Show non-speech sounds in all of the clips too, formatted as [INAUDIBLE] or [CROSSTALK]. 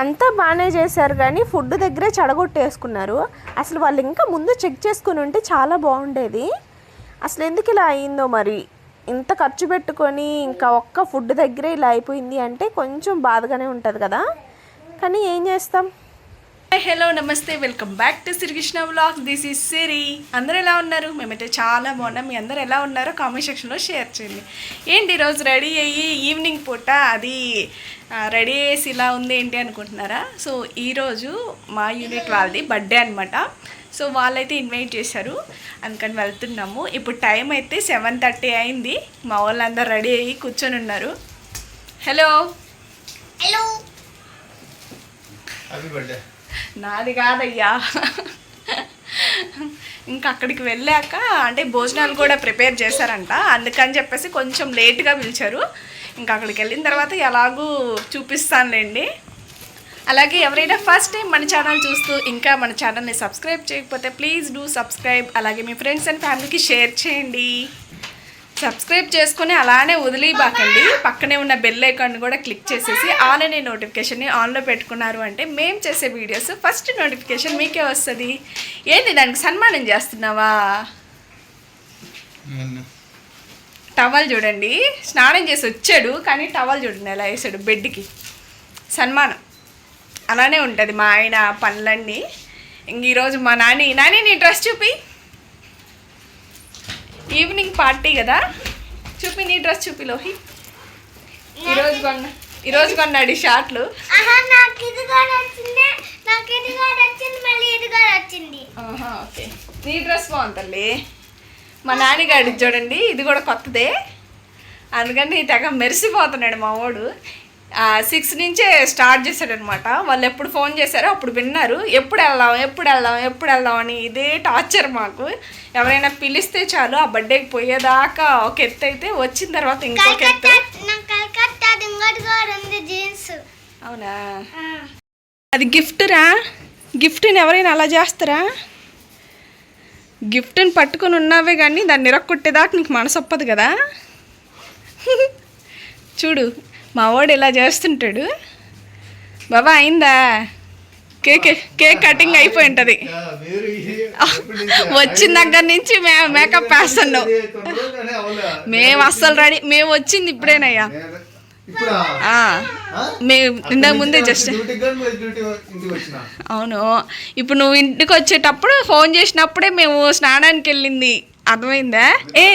అంతా బాగానే చేశారు కానీ ఫుడ్ దగ్గరే చెడగొట్టేసుకున్నారు. అసలు వాళ్ళు ఇంకా ముందు చెక్ చేసుకుని ఉంటే చాలా బాగుండేది. అసలు ఎందుకు ఇలా అయిందో మరి? ఇంత ఖర్చు పెట్టుకొని ఇంకా ఒక్క ఫుడ్ దగ్గరే ఇలా అయిపోయింది అంటే కొంచెం బాధగానే ఉంటుంది కదా. కానీ ఏం చేస్తాం? హలో నమస్తే welcome back to Srikrishna vlog this is Siri అందరూ ఎలా ఉన్నారు? మేమైతే చాలా బాగున్నాం. మీ అందరూ ఎలా ఉన్నారో కామెంట్ సెక్షన్లో షేర్ చేయండి. ఏంటి ఈరోజు రెడీ అయ్యి ఈవినింగ్ పూట? అది రెడీ చేసి ఇలా ఉంది ఏంటి అనుకుంటున్నారా? సో ఈరోజు మా యూనిట్ వాళ్ళది బర్త్డే అనమాట సో వాళ్ళైతే ఇన్వైట్ చేశారు. అందుకని వెళ్తున్నాము. ఇప్పుడు టైం అయితే సెవెన్ థర్టీ అయింది. మా వాళ్ళందరూ రెడీ అయ్యి కూర్చొని ఉన్నారు. హలో హలో హ్యాపీ బర్త్డే నాది కాదయ్యా. ఇంకా అక్కడికి వెళ్ళాక అంటే భోజనాలు కూడా ప్రిపేర్ చేశారంట. అందుకని చెప్పేసి కొంచెం లేట్గా పిలిచారు. ఇంకా అక్కడికి వెళ్ళిన తర్వాత ఎలాగూ చూపిస్తానులేండి. అలాగే ఎవరైనా ఫస్ట్ టైం మన ఛానల్ చూస్తూ ఇంకా మన ఛానల్ని సబ్స్క్రైబ్ చేయకపోతే ప్లీజ్ డూ సబ్స్క్రైబ్. అలాగే మీ ఫ్రెండ్స్ అండ్ ఫ్యామిలీకి షేర్ చేయండి. సబ్స్క్రైబ్ చేసుకుని అలానే వదిలిబాకండి. పక్కనే ఉన్న బెల్ ఐకాన్ కూడా క్లిక్ చేసేసి ఆల్ అనే నోటిఫికేషన్ని ఆన్లో పెట్టుకున్నారు అంటే మేము చేసే వీడియోస్ ఫస్ట్ నోటిఫికేషన్ మీకే వస్తుంది. ఏంటి దానికి సన్మానం చేస్తున్నావా? టవల్ చూడండి. స్నానం చేసి వచ్చాడు కానీ టవల్ చూడండి ఎలా వేసాడు బెడ్కి సన్మానం. అలానే ఉంటుంది మా ఆయన పనులన్నీ. ఇంక ఈరోజు మా నాని నాని నీ డ్రెస్ చూపి. ఈవినింగ్ పార్టీ కదా? చూపి నీ డ్రెస్ చూపి లోహి. ఈరోజు కొన్న ఈరోజు కొన్నాడు ఈ షార్ట్లు. ఓకే. నీ డ్రెస్ బాగుంటుంది మా నాన్నగాడి చూడండి ఇది కూడా కొత్తదే. అందుకని తెగ మెరిసిపోతున్నాడు మా వాడు సిక్స్ నుంచే స్టార్ట్ చేశాడనమాట. వాళ్ళు ఎప్పుడు ఫోన్ చేశారో అప్పుడు విన్నారు. ఎప్పుడు వెళ్దాం ఎప్పుడు వెళ్దాం ఎప్పుడు వెళ్దాం అని ఇదే టార్చర్ మాకు. ఎవరైనా పిలిస్తే చాలు ఆ బర్త్డేకి పోయేదాకా ఒక ఎత్తు అయితే వచ్చిన తర్వాత ఇంకొక ఎత్తు. అవునా? అది గిఫ్ట్ రా? గిఫ్ట్ని ఎవరైనా అలా చేస్తారా? గిఫ్ట్ని పట్టుకొని ఉన్నావే కానీ దాన్ని నిరక్కొట్టేదాకా నీకు మనసు ఒప్పదు కదా? [LAUGHS] చూడు మా వాడు ఇలా చేస్తుంటాడు. బాబా అయిందా? కేక్ కేక్ కటింగ్ అయిపోయి ఉంటుంది. వచ్చిన దగ్గర నుంచి మే మేకప్ వేస్తున్నావు. మేము అస్సలు రెడీ మేము వచ్చింది ఇప్పుడేనయ్యా. మేము ఇంతకు ముందే జస్ట్ అవును. ఇప్పుడు నువ్వు ఇంటికి వచ్చేటప్పుడు ఫోన్ చేసినప్పుడే మేము స్నానానికి వెళ్ళింది. అర్థమైందా? ఏ?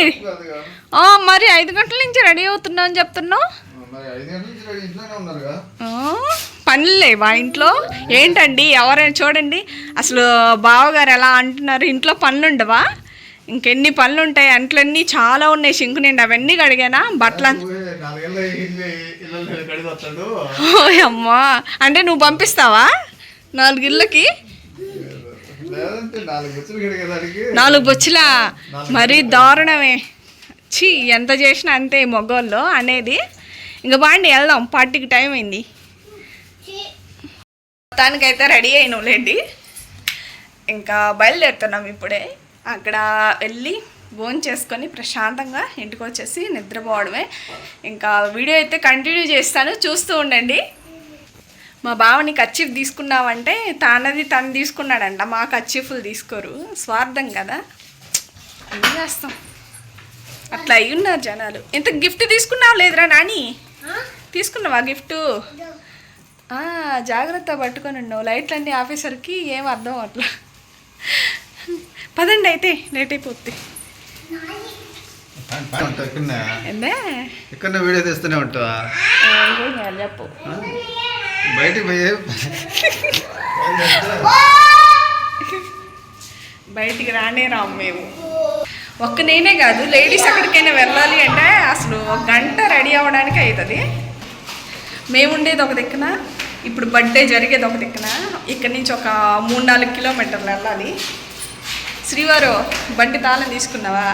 మరి ఐదు గంటల నుంచి రెడీ అవుతున్నావు అని చెప్తున్నావు? పనులు లేవా ఇంట్లో. ఏంటండి ఎవరైనా చూడండి అసలు బావగారు ఎలా అంటున్నారు ఇంట్లో పనులు ఉండవా ఇంకెన్ని పనులు ఉంటాయి అంట్లన్నీ చాలా ఉన్నాయి షింకు నిండి. అవన్నీ కడిగానా? బట్టలు అమ్మా అంటే నువ్వు పంపిస్తావా నాలుగు ఇళ్ళకి నాలుగు బొచ్చులా? మరీ దారుణమే. ఛీ ఎంత చేసినా అంతే మగోళ్ళు అనేది. ఇంకా బాండి వెళ్దాం. పార్టీకి టైం అయింది. మొత్తానికైతే రెడీ అయినలేండి ఇంకా బయలుదేరుతున్నాం ఇప్పుడే. అక్కడ వెళ్ళి భోజనం చేసుకొని ప్రశాంతంగా ఇంటికి వచ్చేసి నిద్రపోవడమే. ఇంకా వీడియో అయితే కంటిన్యూ చేస్తాను. చూస్తూ ఉండండి. మా బావని కచ్చిఫ్ తీసుకున్నావంటే తానది తను తీసుకున్నాడంట. మా కచ్చిఫ్లు తీసుకోరు. స్వార్థం కదా. ఏం చేస్తాం? అట్లా అయి ఉన్నారు జనాలు. ఇంత గిఫ్ట్ తీసుకున్నావు లేదురా నాని? తీసుకున్నావా గిఫ్ట్? ఆ, జాగ్రత్త పట్టుకొని ఉన్నావు లైట్లన్నీ ఆఫీసర్కి ఏం అర్థం అట్లా పదండి అయితే లేట్ అయిపోద్ది. ఇక్కడ వీడియో తీస్తూనే ఉంటావా? చెప్పు. బయటికి పోయి బయటికి రానే రాము మేము. ఒక్క నేనే కాదు లేడీస్ ఎక్కడికైనా వెళ్ళాలి అంటే అసలు ఒక గంట రెడీ అవ్వడానికి అవుతుంది. మేము ఉండేది ఒక దిక్కున ఇప్పుడు బర్త్డే జరిగేది ఒక దిక్కున. ఇక్కడి నుంచి ఒక మూడు నాలుగు కిలోమీటర్లు వెళ్ళాలి. శ్రీవారు బండి తాళం తీసుకున్నావా?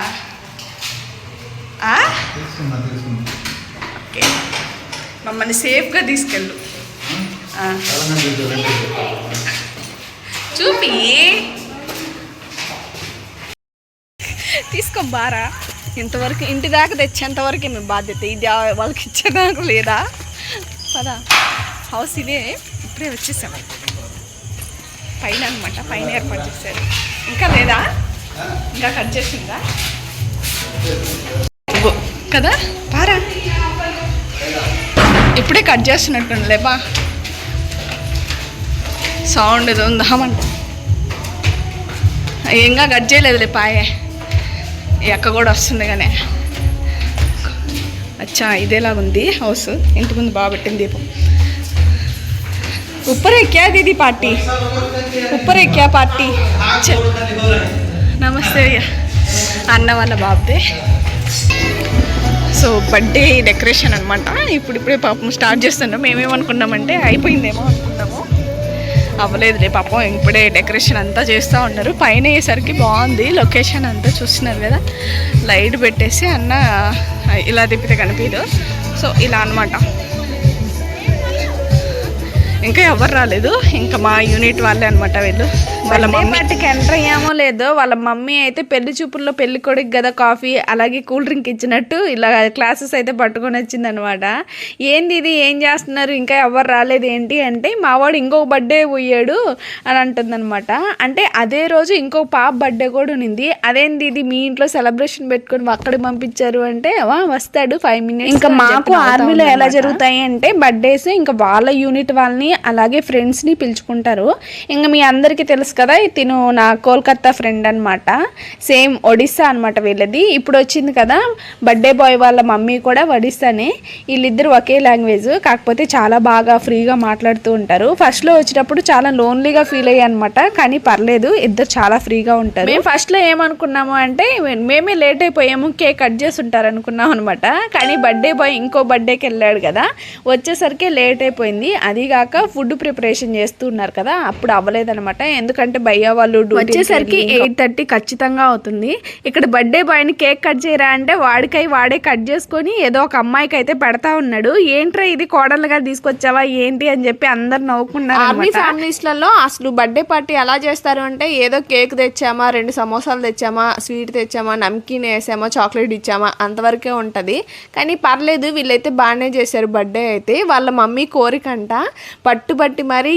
ఓకే. మమ్మల్ని సేఫ్గా తీసుకెళ్ళు. చూపి. బారా? ఇంతవరకు ఇంటి దాకా తెచ్చేంతవరకే మీ బాధ్యత. ఇది వాళ్ళకి ఇచ్చేదాకా లేదా? పదా. హౌస్ ఇదే. ఇప్పుడే వచ్చేసాము పైన అనమాట పైన ఏర్పాటు చేశారు. ఇంకా లేదా? ఇంకా కట్ చేసిందా? కదా? పారా ఇప్పుడే కట్ చేస్తున్నట్టు లేబా సౌండ్ ఇది ఉందామంట ఇంకా కట్ చేయలేదులే పాయే. ఈ అక్క కూడా వస్తుంది కానీ అచ్చా ఇదేలాగా ఉంది హౌస్ ఇంటి ముందు బాగా పెట్టింది దీపం ऊपर है क्या दीदी पार्टी ऊपर है क्या पार्टी चल నమస్తే అయ్యా అన్న వాళ్ళ బాబుదే సో బర్త్డే డెకరేషన్ అనమాట ఇప్పుడిప్పుడే పాపం స్టార్ట్ చేస్తున్నాం మేమేమనుకున్నామంటే అయిపోయిందేమో అనుకున్నాము అవ్వలేదులే పాపం. ఇప్పుడే డెకరేషన్ అంతా చేస్తూ ఉన్నారు. పైన అయ్యేసరికి బాగుంది. లొకేషన్ అంతా చూస్తున్నారు కదా. లైట్ పెట్టేసి అన్న ఇలా తిప్పితే కనిపించదు సో ఇలా అనమాట ఇంకా ఎవరు రాలేదు. ఇంకా మా యూనిట్ వాళ్ళే అనమాట వీళ్ళు. వాళ్ళ పార్టీకి ఎంటర్ అయ్యామో లేదో వాళ్ళ మమ్మీ అయితే పెళ్ళి చూపుల్లో పెళ్ళి కొడుకు కదా కాఫీ అలాగే కూల్ డ్రింక్ ఇచ్చినట్టు ఇలా క్లాసెస్ అయితే పట్టుకొని వచ్చింది అనమాట ఏంది ఇది? ఏం చేస్తున్నారు? ఇంకా ఎవరు రాలేదు ఏంటి అంటే మావాడు ఇంకొక బర్త్డే పోయాడు అని అంటుందన్నమాట. అంటే అదే రోజు ఇంకొక పాప బర్త్డే కూడా ఉన్నింది. అదేంది ఇది? మీ ఇంట్లో సెలబ్రేషన్ పెట్టుకొని అక్కడికి పంపించారు అంటే "వా, వస్తాడు ఫైవ్ మినిట్స్ ఇంకా మాకు ఆర్మీలో ఎలా జరుగుతాయి అంటే బర్త్డేస్ ఇంకా వాళ్ళ యూనిట్ వాళ్ళని అలాగే ఫ్రెండ్స్ని పిలుచుకుంటారు. ఇంకా మీ అందరికీ తెలుసు కదా తిను నా కోల్కత్తా ఫ్రెండ్ అనమాట సేమ్ ఒడిస్సా అనమాట వీళ్ళది. ఇప్పుడు వచ్చింది కదా బర్త్డే బాయ్ వాళ్ళ మమ్మీ కూడా ఒడిస్సానే. వీళ్ళిద్దరు ఒకే లాంగ్వేజ్ కాకపోతే చాలా బాగా ఫ్రీగా మాట్లాడుతూ ఉంటారు. ఫస్ట్లో వచ్చేటప్పుడు చాలా లోన్లీగా ఫీల్ అయ్యాయి అనమాట కానీ పర్లేదు ఇద్దరు చాలా ఫ్రీగా ఉంటారు. మేము ఫస్ట్లో ఏమనుకున్నాము అంటే మేమే లేట్ అయిపోయాము కేక్ కట్ చేసి ఉంటారు అనుకున్నాం అనమాట కానీ బర్త్డే బాయ్ ఇంకో బర్త్డేకి వెళ్ళాడు కదా వచ్చేసరికి లేట్ అయిపోయింది. అదిగాక ఫుడ్ ప్రిపరేషన్ చేస్తూ ఉన్నారు కదా అప్పుడు అవ్వలేదనమాట ఎందుకంటే భయ్య వాళ్ళు వచ్చేసరికి ఎయిట్ థర్టీ ఖచ్చితంగా అవుతుంది. ఇక్కడ బర్త్డే బాయ్ని కేక్ కట్ చేయరా అంటే వాడికై వాడే కట్ చేసుకొని ఏదో ఒక అమ్మాయికి అయితే పెడతా ఉన్నాడు. ఏంట్రా ఇది కోడలుగా తీసుకొచ్చావా? ఏంటి అని చెప్పి అందరు నవ్వుకున్నారు ఆర్మీ ఫ్యామిలీస్లలో అసలు బర్త్డే పార్టీ ఎలా చేస్తారు అంటే ఏదో కేక్ తెచ్చామా రెండు సమోసాలు తెచ్చామా స్వీట్ తెచ్చామా నమ్కీన్ వేసామా చాక్లెట్ ఇచ్చామా అంతవరకే ఉంటుంది. కానీ పర్లేదు వీళ్ళైతే బాగానే చేశారు బర్త్డే అయితే. వాళ్ళ మమ్మీ కోరికంట పట్టుబట్టి మరీ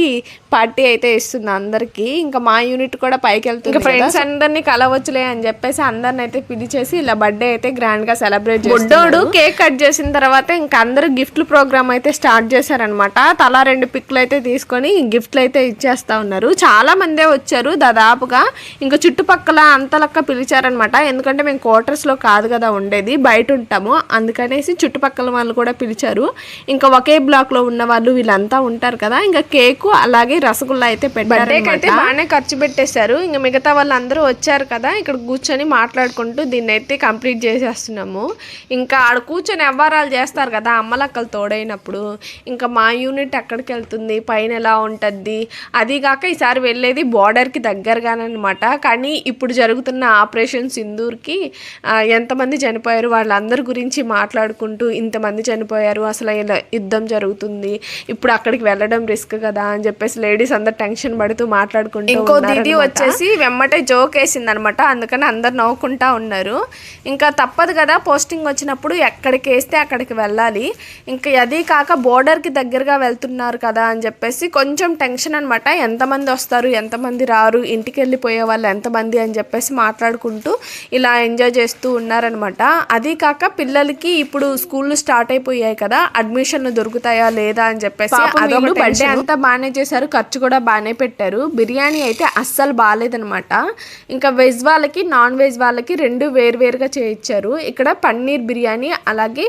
పార్టీ అయితే ఇస్తుంది అందరికి. ఇంకా మా యూనిట్ కూడా పైకి వెళ్తుంది ఫ్రెండ్స్ అందరినీ కలవచ్చులే అని చెప్పేసి అందరిని అయితే పిలిచేసి ఇలా బర్త్డే అయితే గ్రాండ్గా సెలబ్రేట్ బుడ్డోడు కేక్ కట్ చేసిన తర్వాత ఇంకా అందరూ గిఫ్ట్లు ప్రోగ్రామ్ అయితే స్టార్ట్ చేశారనమాట తలా రెండు పిక్లు అయితే తీసుకొని గిఫ్ట్లు అయితే ఇచ్చేస్తా ఉన్నారు. చాలా మందే వచ్చారు దాదాపుగా. ఇంకా చుట్టుపక్కల అంతలక్క పిలిచారనమాట ఎందుకంటే మేము క్వార్టర్స్లో కాదు కదా ఉండేది బయట ఉంటాము. అందుకనేసి చుట్టుపక్కల వాళ్ళు కూడా పిలిచారు. ఇంకా ఒకే బ్లాక్లో ఉన్న వాళ్ళు వీళ్ళంతా ఉంటారు కదా. ఇంకా కేకు అలాగే రసగుల్లా అయితే పెట్టారు అయితే బాగానే ఖర్చు పెట్టేశారు. ఇంకా మిగతా వాళ్ళందరూ వచ్చారు కదా ఇక్కడ కూర్చొని మాట్లాడుకుంటూ దీన్ని అయితే కంప్లీట్ చేసేస్తున్నాము. ఇంకా ఆడ కూర్చొని వ్యవహారాలు చేస్తారు కదా అమ్మలక్కలు తోడైనప్పుడు. ఇంకా మా యూనిట్ ఎక్కడికి వెళ్తుంది పైన ఎలా ఉంటుంది అదిగాక ఈసారి వెళ్ళేది బార్డర్కి దగ్గరగానమాట కానీ ఇప్పుడు జరుగుతున్న ఆపరేషన్ సింధూర్కి ఎంతమంది చనిపోయారు వాళ్ళందరి గురించి మాట్లాడుకుంటూ ఇంతమంది చనిపోయారు అసలు ఇలా యుద్ధం జరుగుతుంది? ఇప్పుడు అక్కడికి వెళ్ళడం రిస్క్ కదా అని చెప్పేసి లేడీస్ అందరు టెన్షన్ పడుతూ మాట్లాడుకుంటూ ఇంకో దీది వచ్చేసి వెమ్మటే జోక్ వేసింది అనమాట అందుకని అందరు నవ్వుకుంటా ఉన్నారు. ఇంకా తప్పదు కదా పోస్టింగ్ వచ్చినప్పుడు ఎక్కడికి వేస్తే అక్కడికి వెళ్ళాలి. ఇంకా అది కాక బోర్డర్కి దగ్గరగా వెళ్తున్నారు కదా అని చెప్పేసి కొంచెం టెన్షన్ అనమాట ఎంతమంది వస్తారు ఎంతమంది రారు ఇంటికి వెళ్ళిపోయే వాళ్ళు ఎంతమంది అని చెప్పేసి మాట్లాడుకుంటూ ఇలా ఎంజాయ్ చేస్తూ ఉన్నారనమాట అది కాక పిల్లలకి ఇప్పుడు స్కూళ్ళు స్టార్ట్ అయిపోయాయి కదా అడ్మిషన్లు దొరుకుతాయా లేదా అని చెప్పేసి బర్త్డే అంతా బాగానే చేశారు ఖర్చు కూడా బాగానే పెట్టారు. బిర్యానీ అయితే అస్సలు బాగాలేదనమాట ఇంకా వెజ్ వాళ్ళకి నాన్ వెజ్ వాళ్ళకి రెండు వేరువేరుగా చేయించారు ఇక్కడ పన్నీర్ బిర్యానీ అలాగే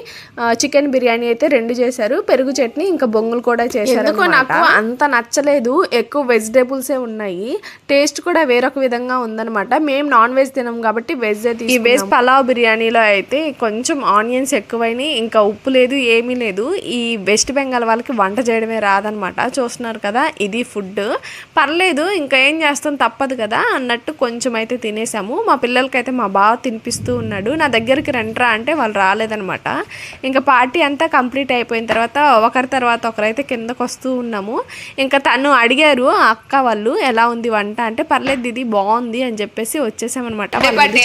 చికెన్ బిర్యానీ అయితే రెండు చేశారు. పెరుగు చట్నీ ఇంకా బొంగులు కూడా చేశారు ఎందుకో నాకు అంత నచ్చలేదు. ఎక్కువ వెజిటేబుల్సే ఉన్నాయి. టేస్ట్ కూడా వేరొక విధంగా ఉందన్నమాట. మేము నాన్ వెజ్ తినం కాబట్టి వెజ్ ఈ వెజ్ పలావ్ బిర్యానీలో అయితే కొంచెం ఆనియన్స్ ఎక్కువైనాయి. ఇంకా ఉప్పు లేదు ఏమీ లేదు. ఈ వెస్ట్ బెంగాల్ వాళ్ళకి వంట చేయడమే రాదనమాట చూస్తున్నారు కదా ఇది ఫుడ్ పర్లేదు ఇంకా ఏం చేస్తాం తప్పదు కదా అన్నట్టు కొంచెం అయితే తినేసాము. మా పిల్లలకైతే మా బావ తినిపిస్తూ ఉన్నాడు. నా దగ్గరికి రంట్రా అంటే వాళ్ళు రాలేదనమాట. ఇంకా పార్టీ అంతా కంప్లీట్ అయిపోయిన తర్వాత ఒకరి తర్వాత ఒకరైతే కిందకు వస్తూ ఉన్నాము. ఇంకా తను అడిగారు అక్క వాళ్ళు ఎలా ఉంది వంట? అంటే పర్లేదు ఇది బాగుంది అని చెప్పేసి వచ్చేసామన్నమాట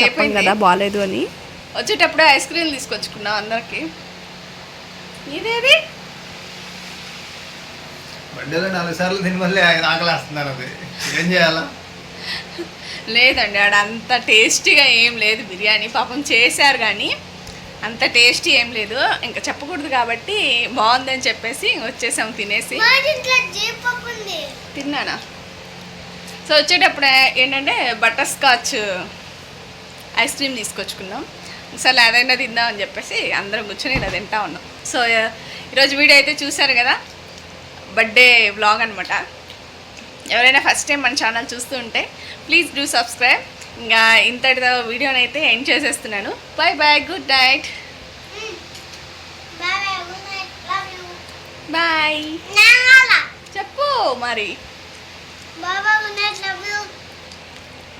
చెప్పాం కదా బాగాలేదు అని. వచ్చేటప్పుడు ఐస్ క్రీమ్ తీసుకొచ్చుకున్నాం అందరికి. ఇదేది? నాలుగు సార్లు ఆయన ఆకలేస్తున్నారు అది. ఏం చేయాలా? లేదండి ఆడ అంత టేస్టీగా ఏం లేదు బిర్యానీ. పాపం చేశారు కానీ అంత టేస్టీ ఏం లేదు. ఇంకా చెప్పకూడదు కాబట్టి బాగుందని చెప్పేసి వచ్చేసాం తినేసి. తిన్నానా? సో వచ్చేటప్పుడు ఏంటంటే బటర్ స్కాచ్ ఐస్ క్రీమ్ తీసుకొచ్చుకున్నాం. అసలు అదైనా తిందాం అని చెప్పేసి అందరం కూర్చొని ఇలా తింటా ఉన్నాం. సో ఈరోజు వీడియో అయితే చూసారు కదా? బర్త్డే వ్లాగ్ అనమాట ఎవరైనా ఫస్ట్ టైం మన ఛానల్ చూస్తూ ఉంటే ప్లీజ్ డూ సబ్స్క్రైబ్ ఇంకా ఇంతటితో వీడియోని అయితే ఎండ్ చేసేస్తున్నాను bye bye good night bye చెప్పు మరి. బాబా